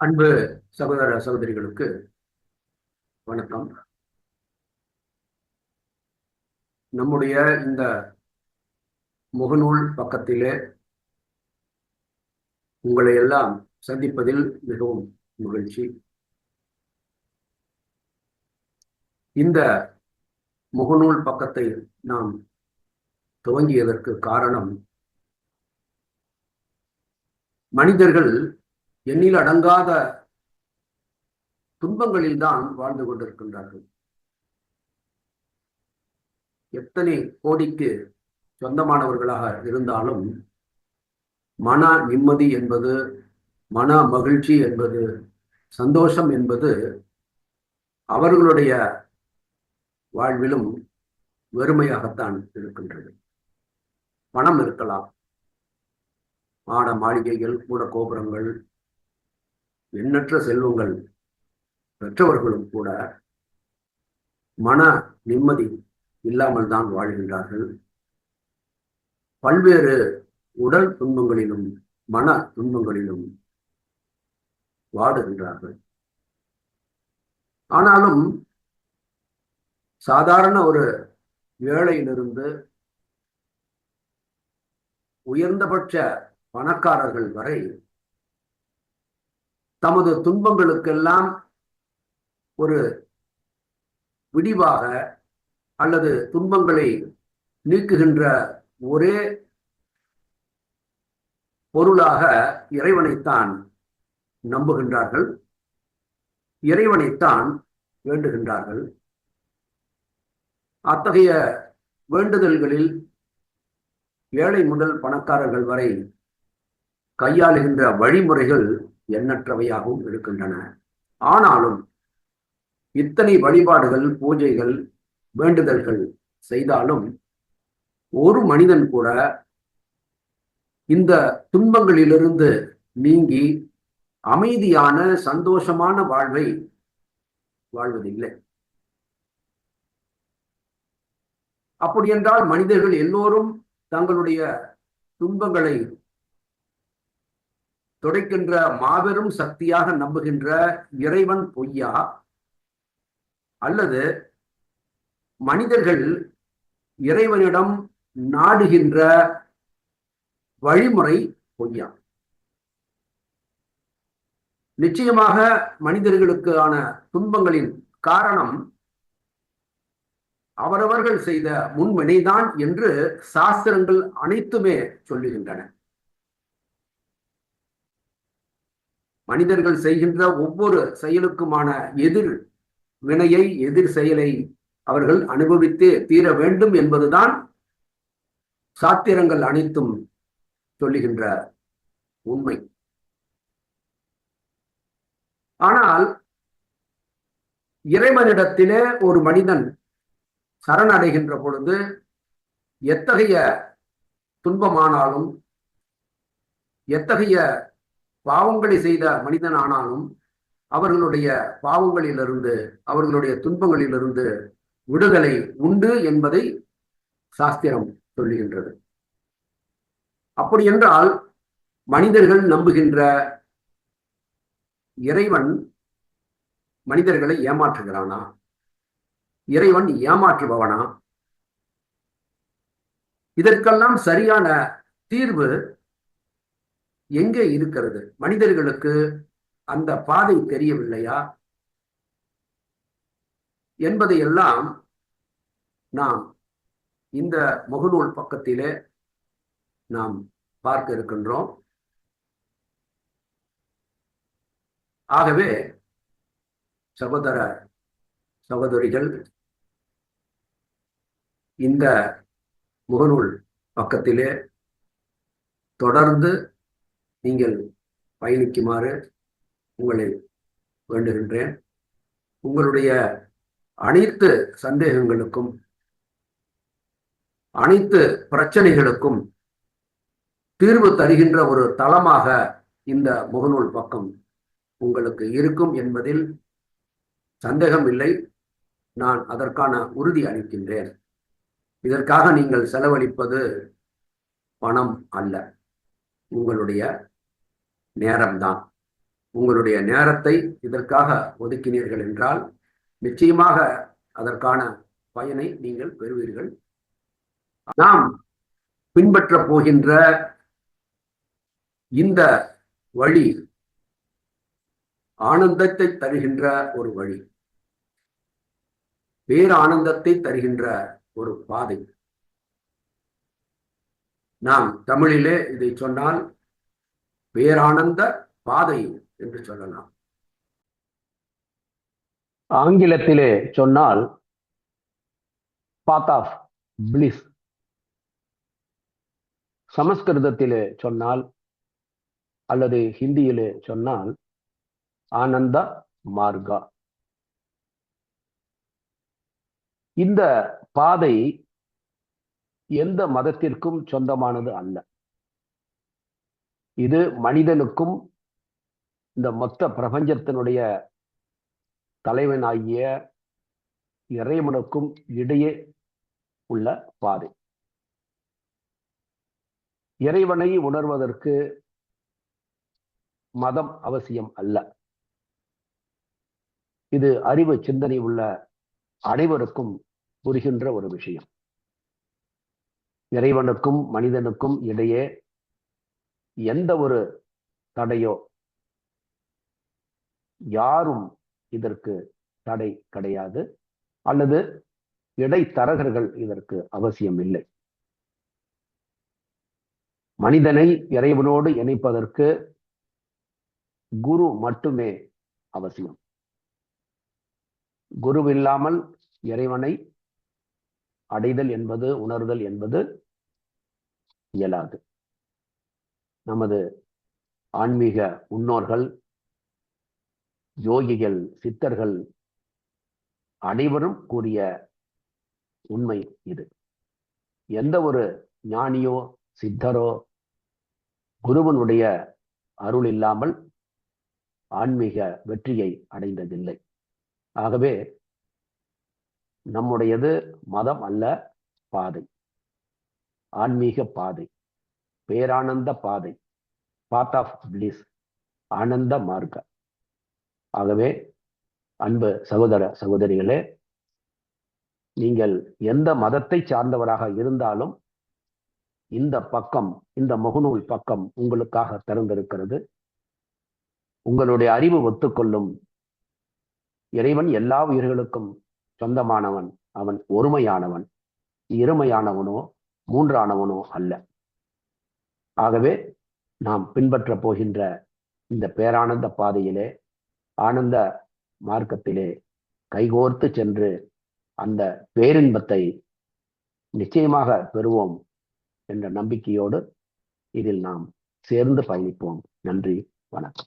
அன்பு சகோதர சகோதரிகளுக்கு வணக்கம். நம்முடைய இந்த முகநூல் பக்கத்திலே உங்களை எல்லாம் சந்திப்பதில் மிகவும் மகிழ்ச்சி. இந்த முகநூல் பக்கத்தை நாம் துவங்கியதற்கு காரணம் மனிதர்கள் எண்ணில் அடங்காத துன்பங்களில் தான் வாழ்ந்து கொண்டிருக்கின்றார்கள். எத்தனை கோடிக்கு சொந்தமானவர்களாக இருந்தாலும் மன நிம்மதி என்பது மன மகிழ்ச்சி என்பது சந்தோஷம் என்பது அவர்களுடைய வாழ்விலும் வெறுமையாகத்தான் இருக்கின்றது. பணம் இருக்கலாம். மாட மாளிகைகள் கூட கோபுரங்கள் எண்ணற்ற செல்வங்கள் பெற்றவர்களும் கூட மன நிம்மதி இல்லாமல் தான் வாழ்கின்றார்கள். பல்வேறு உடல் துன்பங்களிலும் மன துன்பங்களிலும் வாடுகின்றார்கள். ஆனாலும் சாதாரண ஒரு ஏழையிலிருந்து உயர்ந்தபட்ச பணக்காரர்கள் வரை தமது துன்பங்களுக்கெல்லாம் ஒரு விடிவாக அல்லது துன்பங்களை நீக்குகின்ற ஒரே பொருளாக இறைவனைத்தான் நம்புகின்றார்கள். இறைவனைத்தான் வேண்டுகின்றார்கள். அத்தகைய வேண்டுதல்களில் ஏழை முதல் பணக்காரர்கள் வரை கையாளுகின்ற வழிமுறைகள் எண்ணற்றவையாகவும் இருக்கின்றன. ஆனாலும் இத்தனை வழிபாடுகள் பூஜைகள் வேண்டுதல்கள் செய்தாலும் ஒரு மனிதன் கூட இந்த துன்பங்களிலிருந்து நீங்கி அமைதியான சந்தோஷமான வாழ்வை வாழ்வதில்லை. அப்படி என்றால் மனிதர்கள் எல்லோரும் தங்களுடைய துன்பங்களை துடைக்கின்ற மாபெரும் சக்தியாக நம்புகின்ற இறைவன் பொய்யா? அல்லது மனிதர்கள் இறைவனிடம் நாடுகின்ற வழிமுறை பொய்யா? நிச்சயமாக மனிதர்களுக்கான துன்பங்களின் காரணம் அவரவர்கள் செய்த முன்வினைதான் என்று சாஸ்திரங்கள் அனைத்துமே சொல்லுகின்றன. மனிதர்கள் செய்கின்ற ஒவ்வொரு செயலுக்குமான எதிர் வினையை எதிர் செயலை அவர்கள் அனுபவித்தே தீர வேண்டும் என்பதுதான் சாத்திரங்கள் அனைத்தும் சொல்லுகின்ற உண்மை. ஆனால் இறைவனிடத்திலே ஒரு மனிதன் சரணடைகின்ற பொழுது எத்தகைய துன்பமானாலும் எத்தகைய பாவங்களை செய்த மனிதன் ஆனாலும் அவர்களுடைய பாவங்களிலிருந்து அவர்களுடைய துன்பங்களிலிருந்து விடுதலை உண்டு என்பதை சாஸ்திரம் சொல்லுகின்றது. அப்படி என்றால் மனிதர்கள் நம்புகின்ற இறைவன் மனிதர்களை ஏமாற்றுகிறானா? இறைவன் ஏமாற்றுபவனா? இதற்கெல்லாம் சரியான தீர்வு எங்கே இருக்கிறது? மனிதர்களுக்கு அந்த பாதை தெரியவில்லையா? என்பதையெல்லாம் நாம் இந்த முகநூல் பக்கத்திலே நாம் பார்க்க இருக்கின்றோம். ஆகவே சகோதர சகோதரிகள் இந்த முகநூல் பக்கத்திலே தொடர்ந்து நீங்கள் பயணிக்குமாறு உங்களை வேண்டுகின்றேன். உங்களுடைய அனைத்து சந்தேகங்களுக்கும் அனைத்து பிரச்சனைகளுக்கும் தீர்வு தருகின்ற ஒரு தளமாக இந்த முகநூல் பக்கம் உங்களுக்கு இருக்கும் என்பதில் சந்தேகம் இல்லை. நான் அதற்கான உறுதி அளிக்கின்றேன். இதற்காக நீங்கள் செலவழிப்பது பணம் அல்ல. உங்களுடைய நேரம்தான். உங்களுடைய நேரத்தை இதற்காக ஒதுக்கினீர்கள் என்றால் நிச்சயமாக அதற்கான பயனை நீங்கள் பெறுவீர்கள். நாம் பின்பற்ற போகின்ற இந்த வழி ஆனந்தத்தை தருகின்ற ஒரு வழி. பேர் ஆனந்தத்தை தருகின்ற ஒரு பாதை. நாம் தமிழிலே இதை சொன்னால் பேரானந்த பாதை என்று சொல்லலாம். ஆங்கிலத்திலே சொன்னால் பாத் ஆஃப் பிளிஸ் சமஸ்கிருதத்திலே சொன்னால் அல்லது ஹிந்தியிலே சொன்னால் ஆனந்த மார்கா இந்த பாதை எந்த மதத்திற்கும் சொந்தமானது அல்ல. இது மனிதனுக்கும் இந்த மொத்த பிரபஞ்சத்தினுடைய தலைவனாகிய இறைவனுக்கும் இடையே உள்ள பாதை. இறைவனை உணர்வதற்கு மதம் அவசியம் அல்ல. இது அறிவு சிந்தனை உள்ள அனைவருக்கும் புரிகின்ற ஒரு விஷயம். இறைவனுக்கும் மனிதனுக்கும் இடையே எந்த ஒரு தடையோ யாரும் இதற்கு தடை கிடையாது. அல்லது இடைத்தரகர்கள் இதற்கு அவசியம் இல்லை. மனிதனை இறைவனோடு இணைப்பதற்கு குரு மட்டுமே அவசியம். குருவில்லாமல் இறைவனை அடைதல் என்பது உணர்தல் என்பது இயலாது. நமது ஆன்மீக முன்னோர்கள் யோகிகள் சித்தர்கள் அனைவரும் கூறிய உண்மை இது. எந்த ஒரு ஞானியோ சித்தரோ குருவனுடைய அருள் இல்லாமல் ஆன்மீக வெற்றியை அடைந்ததில்லை. ஆகவே நம்முடையது மதம் அல்ல பாதை. ஆன்மீக பாதை. பேரானந்த பாதை. பாத் ஆஃப் பிளிஸ் ஆனந்த மார்க்க. ஆகவே அன்பு சகோதர சகோதரிகளே நீங்கள் எந்த மதத்தை சார்ந்தவராக இருந்தாலும் இந்த பக்கம் இந்த முகநூல் பக்கம் உங்களுக்காக திறந்திருக்கிறது. உங்களுடைய அறிவு ஒத்துக்கொள்ளும் இறைவன் எல்லா உயிர்களுக்கும் சொந்தமானவன் அவன் ஒருமையானவன் இருமையானவனோ மூன்றானவனோ அல்ல. ஆகவே நாம் பின்பற்ற போகின்ற இந்த பேரானந்த பாதையிலே ஆனந்த மார்க்கத்திலே கைகோர்த்து சென்று அந்த பேரின்பத்தை நிச்சயமாக பெறுவோம் என்ற நம்பிக்கையோடு இதில் நாம் சேர்ந்து பயணிப்போம். நன்றி வணக்கம்.